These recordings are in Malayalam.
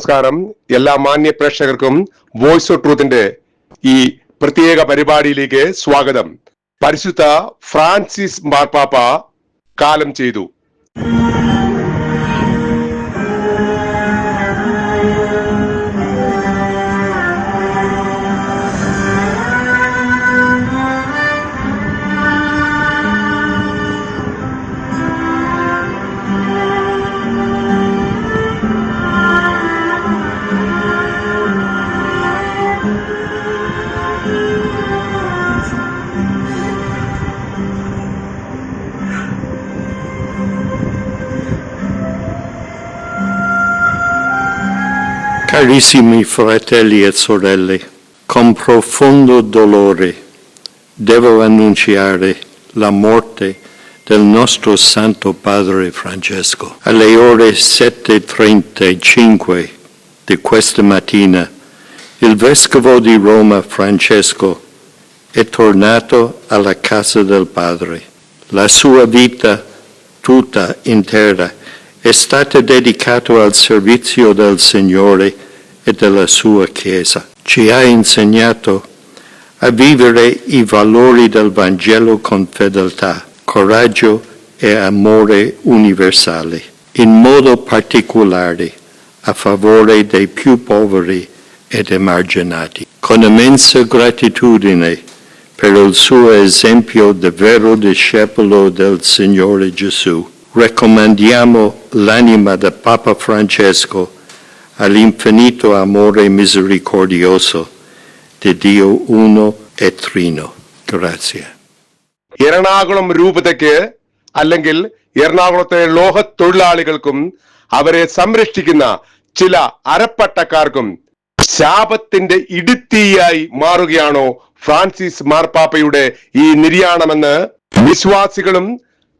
നമസ്കാരം. എല്ലാ മാന്യ പ്രേക്ഷകർക്കും വോയിസ് ഓഫ് ട്രൂത്തിന്റെ ഈ പ്രത്യേക പരിപാടിയിലേക്ക് സ്വാഗതം. പരിശുദ്ധ ഫ്രാൻസിസ് മാർപ്പാപ്പ കാലം ചെയ്തു. Carissimi fratelli e sorelle, con profondo dolore devo annunciare la morte del nostro Santo Padre Francesco. Alle ore 7.35 di questa mattina il Vescovo di Roma Francesco è tornato alla casa del Padre. La sua vita tutta intera è stata dedicata al servizio del Signore e della sua Chiesa. Ci ha insegnato a vivere i valori del Vangelo con fedeltà, coraggio e amore universali, in modo particolare a favore dei più poveri ed emarginati. Con immensa gratitudine per il suo esempio di vero discepolo del Signore Gesù, raccomandiamo l'anima del Papa Francesco all'infinito amore misericordioso di Dio uno e trino. Grazie. Ernakulam രൂപതയ്ക്ക് അല്ലെങ്കിൽ എറണാകുളത്തെ ലോഹ തൊഴിലാളികൾക്കും അവരെ സംരക്ഷിക്കുന്ന ചില അരപ്പട്ടക്കാർക്കും ശാപത്തിന്റെ ഇടുത്തിയായി മാറുകയാണോ ഫ്രാൻസിസ് മാർപ്പാപ്പയുടെ ഈ നിര്യാണമെന്ന് വിശ്വാസികളും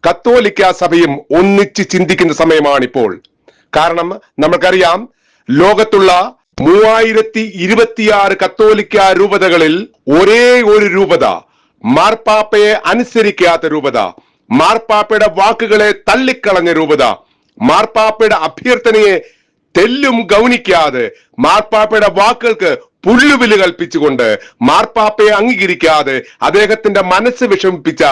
കത്തോലിക്ക സഭയും ഒന്നിച്ച് ചിന്തിക്കുന്ന സമയമാണിപ്പോൾ കാരണം നമുക്കറിയാം ലോകത്തുള്ള മൂവായിരത്തി ഇരുപത്തിയാറ് കത്തോലിക്ക രൂപതകളിൽ ഒരേ ഒരു രൂപത മാർപ്പാപ്പയെ അനുസരിക്കാത്ത രൂപത മാർപ്പാപ്പയുടെ വാക്കുകളെ തള്ളിക്കളഞ്ഞ രൂപത മാർപ്പാപ്പയുടെ അഭ്യർത്ഥനയെ തെല്ലും ഗൗനിക്കാതെ മാർപ്പാപ്പയുടെ വാക്കുകൾക്ക് പുല്ലുവിൽ കൽപ്പിച്ചുകൊണ്ട് മാർപ്പാപ്പയെ അംഗീകരിക്കാതെ അദ്ദേഹത്തിന്റെ മനസ്സ് വിഷമിപ്പിച്ച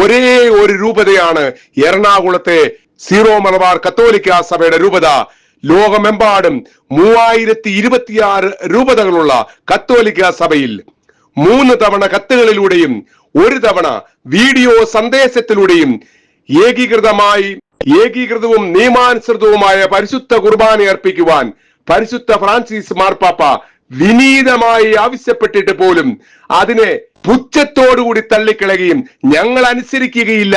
ഒരേ ഒരു രൂപതയാണ് എറണാകുളത്തെ സീറോ മലബാർ കത്തോലിക്ക സഭയുടെ രൂപത. ലോകമെമ്പാടും മൂവായിരത്തി ഇരുപത്തിയാറ് രൂപതകളുള്ള കത്തോലിക്ക സഭയിൽ മൂന്ന് തവണ കത്തുകളിലൂടെയും ഒരു തവണ വീഡിയോ സന്ദേശത്തിലൂടെയും ഏകീകൃതമായി ഏകീകൃതവും നിയമാനുസൃതവുമായ പരിശുദ്ധ കുർബാന അർപ്പിക്കുവാൻ പരിശുദ്ധ ഫ്രാൻസിസ് മാർപ്പാപ്പ വിനീതമായി ആവശ്യപ്പെട്ടിട്ട് പോലും അതിനെ പുച്ഛത്തോടുകൂടി തള്ളിക്കളയുകയും ഞങ്ങൾ അനുസരിക്കുകയില്ല.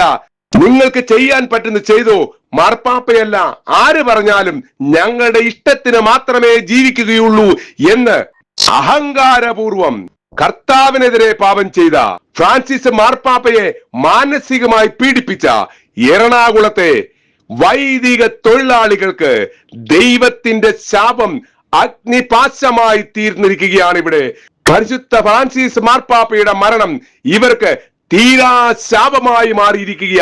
നിങ്ങൾക്ക് ചെയ്യാൻ പറ്റുന്ന ചെയ്തോ മാർപ്പാപ്പയല്ല. ആര് പറഞ്ഞാലും ഞങ്ങളുടെ ഇഷ്ടത്തിന് മാത്രമേ ജീവിക്കുകയുള്ളൂ എന്ന് അഹങ്കാരപൂർവം കർത്താവിനെതിരെ പാപം ചെയ്ത ഫ്രാൻസിസ് മാർപ്പാപ്പയെ മാനസികമായി പീഡിപ്പിച്ച എറണാകുളത്തെ വൈദിക തൊഴിലാളികൾക്ക് ദൈവത്തിന്റെ ശാപം അഗ്നിപാശമായി തീർന്നിരിക്കുകയാണ് ഇവിടെ പരിശുദ്ധ ഫ്രാൻസിസ് മാർപ്പാപ്പയുടെ മരണം ഇവർക്ക് തീരാ ശാപമായി മാറിയിരിക്കുക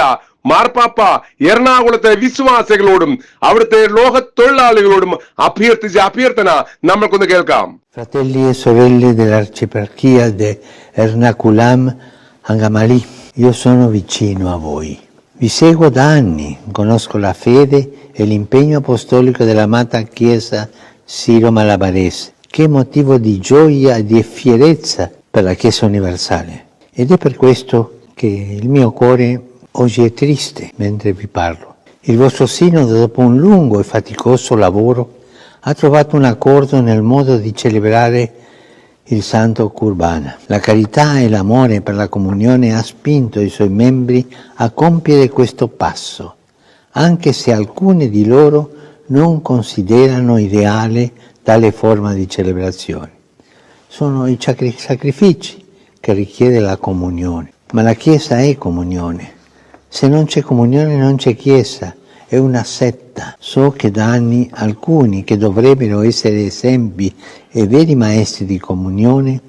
മാർപ്പാപ്പ എറണാകുളത്തെ വിശ്വാസികളോടും അവിടുത്തെ ലോക തൊഴിലാളികളോടും അഭ്യർത്ഥിച്ച അഭ്യർത്ഥന നമ്മൾക്കൊന്ന് കേൾക്കാം Fratelli e sorelle dell'Arciprarchia de Ernakulam Angamali, io sono vicino a voi. Vi seguo da anni, conosco la fede e l'impegno apostolico dell'amata Chiesa Siro Malabarese, che è motivo di gioia e di fierezza per la Chiesa universale. Ed è per questo che il mio cuore oggi è triste mentre vi parlo. Il vostro sinodo, dopo un lungo e faticoso lavoro, ha trovato un accordo nel modo di celebrare il Santo Curbana. La carità e l'amore per la comunione ha spinto i suoi membri a compiere questo passo, anche se alcuni di loro non considerano ideale tale forma di celebrazione. Sono i sacri- sacrifici che richiede la comunione, ma la Chiesa è comunione. Se non c'è comunione non c'è Chiesa, è una setta. So che da anni alcuni che dovrebbero essere esempi e veri maestri di comunione,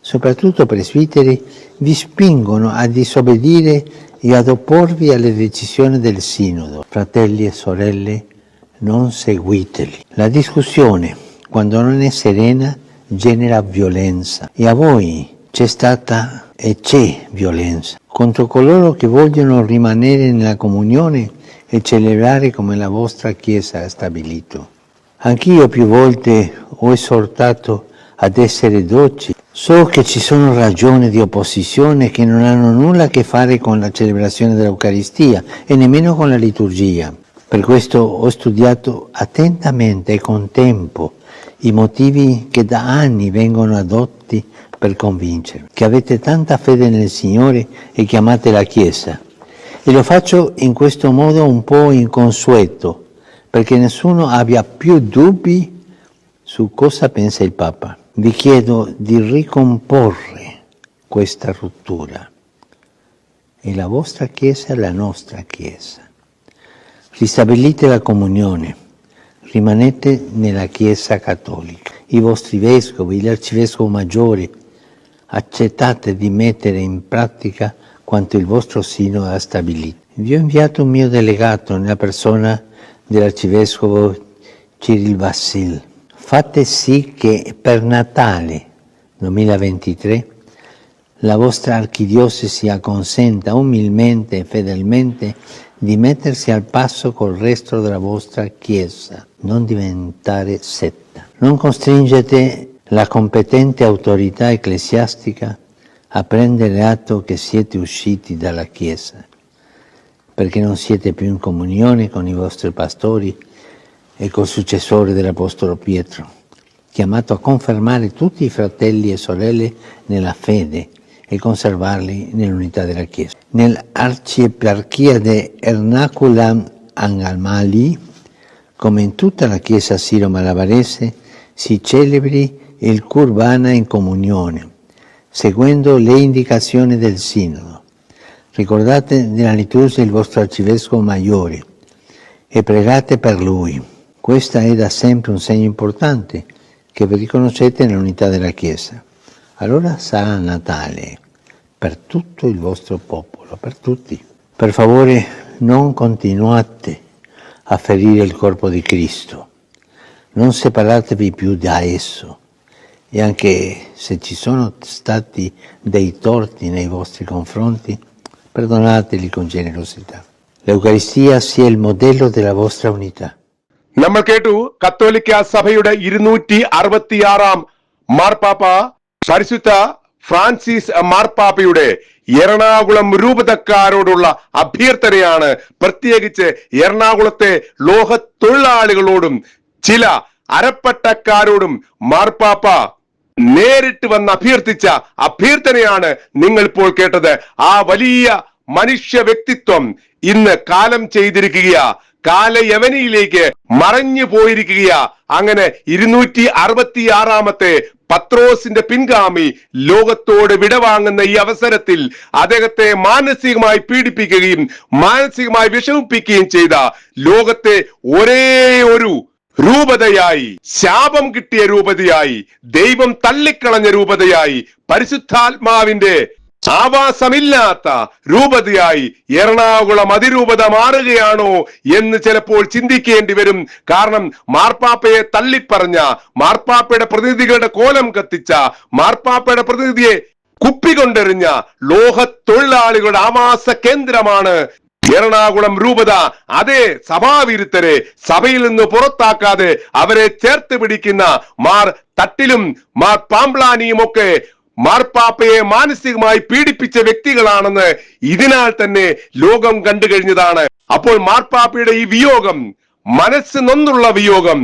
soprattutto presbiteri, vi spingono a disobbedire e ad opporvi alle decisioni del Sinodo. Fratelli e sorelle, non seguiteli. La discussione quando non è serena genera violenza e a voi c'è stata e c'è violenza contro coloro che vogliono rimanere nella comunione e celebrare come la vostra Chiesa ha stabilito. Anch'io più volte ho esortato ad essere docili. So che ci sono ragioni di opposizione che non hanno nulla a che fare con la celebrazione dell'Eucaristia e nemmeno con la liturgia. Per questo ho studiato attentamente e con tempo i motivi che da anni vengono adotti per convincervi che avete tanta fede nel Signore e che amate la Chiesa. E lo faccio in questo modo un po' inconsueto, perché nessuno abbia più dubbi su cosa pensa il Papa. Vi chiedo di ricomporre questa rottura. E la vostra Chiesa è la nostra Chiesa. Ristabilite la comunione, rimanete nella Chiesa cattolica. I vostri vescovi, l'arcivescovo maggiore, accettate di mettere in pratica quanto il vostro sino ha stabilito. Vi ho inviato un mio delegato nella persona dell'arcivescovo Cyril Vassil. Fate sì che per Natale 2023 la vostra archidiocesi acconsenta umilmente e fedelmente di mettersi al passo col resto della vostra Chiesa, non diventare setta. Non costringete la competente autorità ecclesiastica a prendere atto che siete usciti dalla Chiesa, perché non siete più in comunione con i vostri pastori e col successore dell'Apostolo Pietro, chiamato a confermare tutti i fratelli e sorelle nella fede e conservarli nell'unità della Chiesa. Nell'arcieparchia di Ernakulam Angalmali, come in tutta la Chiesa siro-malabarese, si celebri il Kurbana in comunione, seguendo le indicazioni del Sinodo. Ricordate nella liturgia il vostro arcivescovo maggiore e pregate per lui. Questo è da sempre un segno importante che vi riconoscete nell'unità della Chiesa. Allora sarà Natale per tutto il vostro popolo, per tutti. Per favore non continuate a ferire il corpo di Cristo, non separatevi più da esso e anche se ci sono stati dei torti nei vostri confronti, perdonateli con generosità. L'Eucaristia sia il modello della vostra unità. നമ്മൾ കേട്ടു കത്തോലിക്ക സഭയുടെ ഇരുന്നൂറ്റി അറുപത്തിയാറാം മാർപ്പാപ്പ പരിശുദ്ധ ഫ്രാൻസിസ് മാർപ്പാപ്പയുടെ എറണാകുളം രൂപതക്കാരോടുള്ള അഭ്യർത്ഥനയാണ് പ്രത്യേകിച്ച് എറണാകുളത്തെ ലോക തൊഴിലാളികളോടും ചില അരപ്പട്ടക്കാരോടും മാർപ്പാപ്പ നേരിട്ട് വന്ന് അഭ്യർത്ഥിച്ച അഭ്യർത്ഥനയാണ് നിങ്ങൾ ഇപ്പോൾ കേട്ടത്. ആ വലിയ മനുഷ്യ വ്യക്തിത്വം ഇന്ന് കാലം ചെയ്തിരിക്കുക കാലയവനിയിലേക്ക് മറഞ്ഞു പോയിരിക്കുക അങ്ങനെ ഇരുന്നൂറ്റി അറുപത്തി ആറാമത്തെ പത്രോസിന്റെ പിൻഗാമി ലോകത്തോട് വിടവാങ്ങുന്ന ഈ അവസരത്തിൽ അദ്ദേഹത്തെ മാനസികമായി പീഡിപ്പിക്കുകയും മാനസികമായി വിഷമിപ്പിക്കുകയും ചെയ്ത ലോകത്തെ ഒരേ ഒരു രൂപതയായി ശാപം കിട്ടിയ രൂപതയായി ദൈവം തള്ളിക്കളഞ്ഞ രൂപതയായി പരിശുദ്ധാത്മാവിന്റെ ആവാസമില്ലാത്ത രൂപതയായി എറണാകുളം അതിരൂപത മാറുകയാണോ എന്ന് ചിലപ്പോൾ ചിന്തിക്കേണ്ടി വരും. കാരണം മാർപ്പാപ്പയെ തള്ളിപ്പറഞ്ഞ മാർപ്പാപ്പയുടെ പ്രതിനിധികളുടെ കോലം കത്തിച്ച മാർപ്പാപ്പയുടെ പ്രതിനിധിയെ കുപ്പികൊണ്ടെറിഞ്ഞ കൊണ്ടെറിഞ്ഞ തൊഴിലാളികളുടെ ആവാസ കേന്ദ്രമാണ് എറണാകുളം രൂപത അതേ സഭാവിരുദ്ധരെ സഭയിൽ നിന്ന് പുറത്താക്കാതെ അവരെ ചേർത്ത് പിടിക്കുന്ന മാർ തട്ടിലും മാർ പാമ്പ്ലാനിയും ഒക്കെ മാർപ്പാപ്പയെ മാനസികമായി പീഡിപ്പിച്ച വ്യക്തികളാണെന്ന് ഇതിനാൽ തന്നെ ലോകം കണ്ടു കഴിഞ്ഞതാണ്. അപ്പോൾ മാർപ്പാപ്പയുടെ ഈ വിയോഗം മനസ്സ് നൊന്നുള്ള വിയോഗം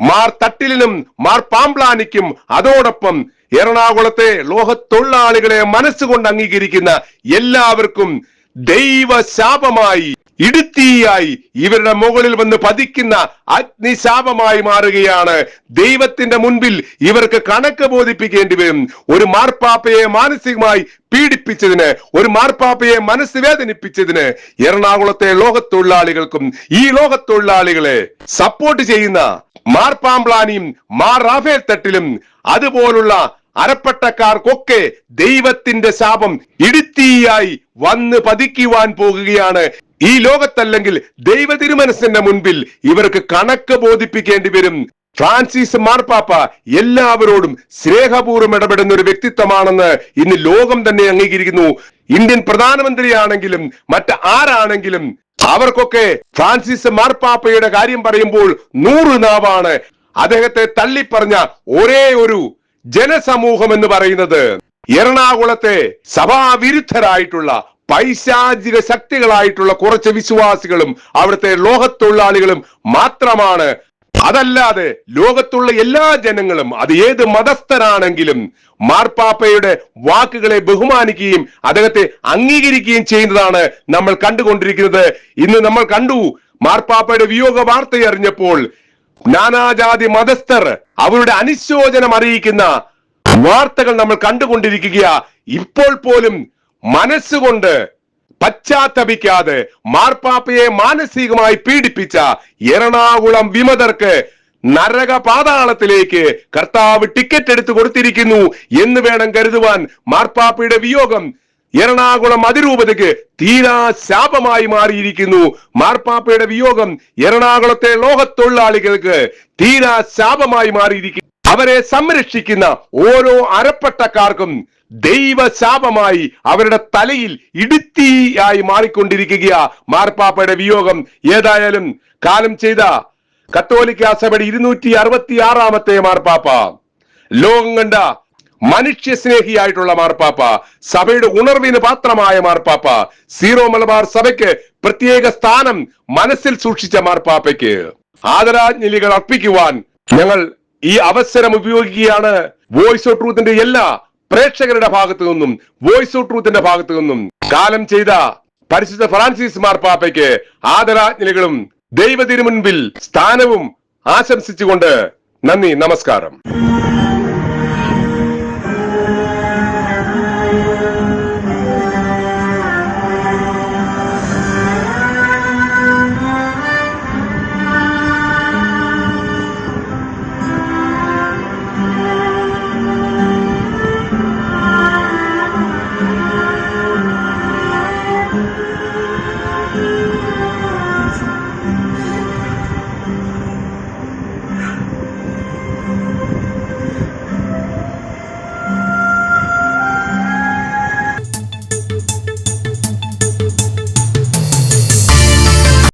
മാർ തട്ടിലിനും മാർ പാമ്പ്ലാനിക്കും അതോടൊപ്പം എറണാകുളത്തെ ലോഹത്തൊഴിലാളികളെ മനസ്സുകൊണ്ട് അംഗീകരിക്കുന്ന എല്ലാവർക്കും ദൈവശാപമായി ഇടുത്തിയായി ഇവരുടെ മുകളിൽ വന്ന് പതിക്കുന്ന അഗ്നിശാപമായി മാറുകയാണ്. ദൈവത്തിന്റെ മുൻപിൽ ഇവർക്ക് കണക്ക് ബോധിപ്പിക്കേണ്ടി വരും. ഒരു മാർപ്പാപ്പയെ മാനസികമായി പീഡിപ്പിച്ചതിന് ഒരു മാർപ്പാപ്പയെ മനസ്സ് വേദനിപ്പിച്ചതിന് എറണാകുളത്തെ ലോകത്തൊഴിലാളികൾക്കും ഈ ലോകത്തൊഴിലാളികളെ സപ്പോർട്ട് ചെയ്യുന്ന മാർ പാമ്പ്ലാനിയും മാർ റാഫേൽ തട്ടിലും അതുപോലുള്ള അരപ്പട്ടക്കാർക്കൊക്കെ ദൈവത്തിന്റെ ശാപം ഇടുത്തിയായി വന്ന് പതിക്കുവാൻ പോകുകയാണ്. ഈ ലോകത്തല്ലെങ്കിൽ ദൈവ തിരുമനസിന്റെ മുൻപിൽ ഇവർക്ക് കണക്ക് ബോധിപ്പിക്കേണ്ടി വരും. ഫ്രാൻസിസ് മാർപ്പാപ്പ എല്ലാവരോടും സ്നേഹപൂർവം ഇടപെടുന്ന ഒരു വ്യക്തിത്വമാണെന്ന് ഇന്ന് ലോകം തന്നെ അംഗീകരിക്കുന്നു. ഇന്ത്യൻ പ്രധാനമന്ത്രിയാണെങ്കിലും മറ്റ് ആരാണെങ്കിലും അവർക്കൊക്കെ ഫ്രാൻസിസ് മാർപ്പാപ്പയുടെ കാര്യം പറയുമ്പോൾ നൂറ് നാവാണ്. അദ്ദേഹത്തെ തള്ളിപ്പറഞ്ഞ ഒരേ ഒരു ജനസമൂഹം എന്ന് പറയുന്നത് എറണാകുളത്തെ സഭാവിരുദ്ധരായിട്ടുള്ള പൈശാചിക ശക്തികളായിട്ടുള്ള കുറച്ച് വിശ്വാസികളും അവിടുത്തെ ലോകത്തൊഴിലാളികളും മാത്രമാണ്. അതല്ലാതെ ലോകത്തുള്ള എല്ലാ ജനങ്ങളും അത് ഏത് മതസ്ഥരാണെങ്കിലും മാർപ്പാപ്പയുടെ വാക്കുകളെ ബഹുമാനിക്കുകയും അദ്ദേഹത്തെ അംഗീകരിക്കുകയും ചെയ്യുന്നതാണ് നമ്മൾ കണ്ടുകൊണ്ടിരിക്കുന്നത്. ഇന്ന് നമ്മൾ കണ്ടു മാർപ്പാപ്പയുടെ വിയോഗ വാർത്ത അറിഞ്ഞപ്പോൾ നാനാജാതി മതസ്ഥർ അവരുടെ അനുശോചനം അറിയിക്കുന്ന വാർത്തകൾ നമ്മൾ കണ്ടുകൊണ്ടിരിക്കുക ഇപ്പോൾ പോലും മനസ്സുകൊണ്ട് പശ്ചാത്തപിക്കാതെ മാർപ്പാപ്പയെ മാനസികമായി പീഡിപ്പിച്ച എറണാകുളം വിമതർക്ക് നരക പാതാളത്തിലേക്ക് കർത്താവ് ടിക്കറ്റ് എടുത്തു കൊടുത്തിരിക്കുന്നു എന്ന് വേണം കരുതുവാൻ മാർപ്പാപ്പയുടെ വിയോഗം എറണാകുളം അതിരൂപതയ്ക്ക് തീരാ ശാപമായി മാറിയിരിക്കുന്നു. മാർപ്പാപ്പയുടെ വിയോഗം എറണാകുളത്തെ ലോകത്തൊഴിലാളികൾക്ക് തീരാ ശാപമായി മാറിയിരിക്കുന്നു. അവരെ സംരക്ഷിക്കുന്ന ഓരോ അരപ്പട്ടക്കാർക്കും ദൈവശാപമായി അവരുടെ തലയിൽ ഇടുത്തിയായി മാറിക്കൊണ്ടിരിക്കുക മാർപ്പാപ്പയുടെ വിയോഗം. ഏതായാലും കാലം ചെയ്ത കത്തോലിക്ക സഭയുടെ ഇരുന്നൂറ്റി അറുപത്തി ആറാമത്തെ മാർപ്പാപ്പ. ലോകം കണ്ട മനുഷ്യ സ്നേഹിയായിട്ടുള്ള മാർപ്പാപ്പ സഭയുടെ ഉണർവിന് പാത്രമായ മാർപ്പാപ്പ സീറോ മലബാർ സഭയ്ക്ക് പ്രത്യേക സ്ഥാനം മനസ്സിൽ സൂക്ഷിച്ച മാർപ്പാപ്പയ്ക്ക്. ആദരാഞ്ജലികൾ അർപ്പിക്കുവാൻ ഞങ്ങൾ ഈ അവസരം ഉപയോഗിക്കുകയാണ്. വോയിസ് ഓഫ് ട്രൂത്തിന്റെ എല്ലാ പ്രേക്ഷകരുടെ ഭാഗത്തു നിന്നും വോയിസ് ഓഫ് ട്രൂത്തിന്റെ ഭാഗത്തു നിന്നും കാലം ചെയ്ത പരിശുദ്ധ ഫ്രാൻസിസ് മാർപ്പാപ്പയ്ക്ക് ആദരാജ്ഞലികളും ദൈവത്തിനു മുൻപിൽ സ്ഥാനവും ആശംസിച്ചുകൊണ്ട് നന്ദി നമസ്കാരം.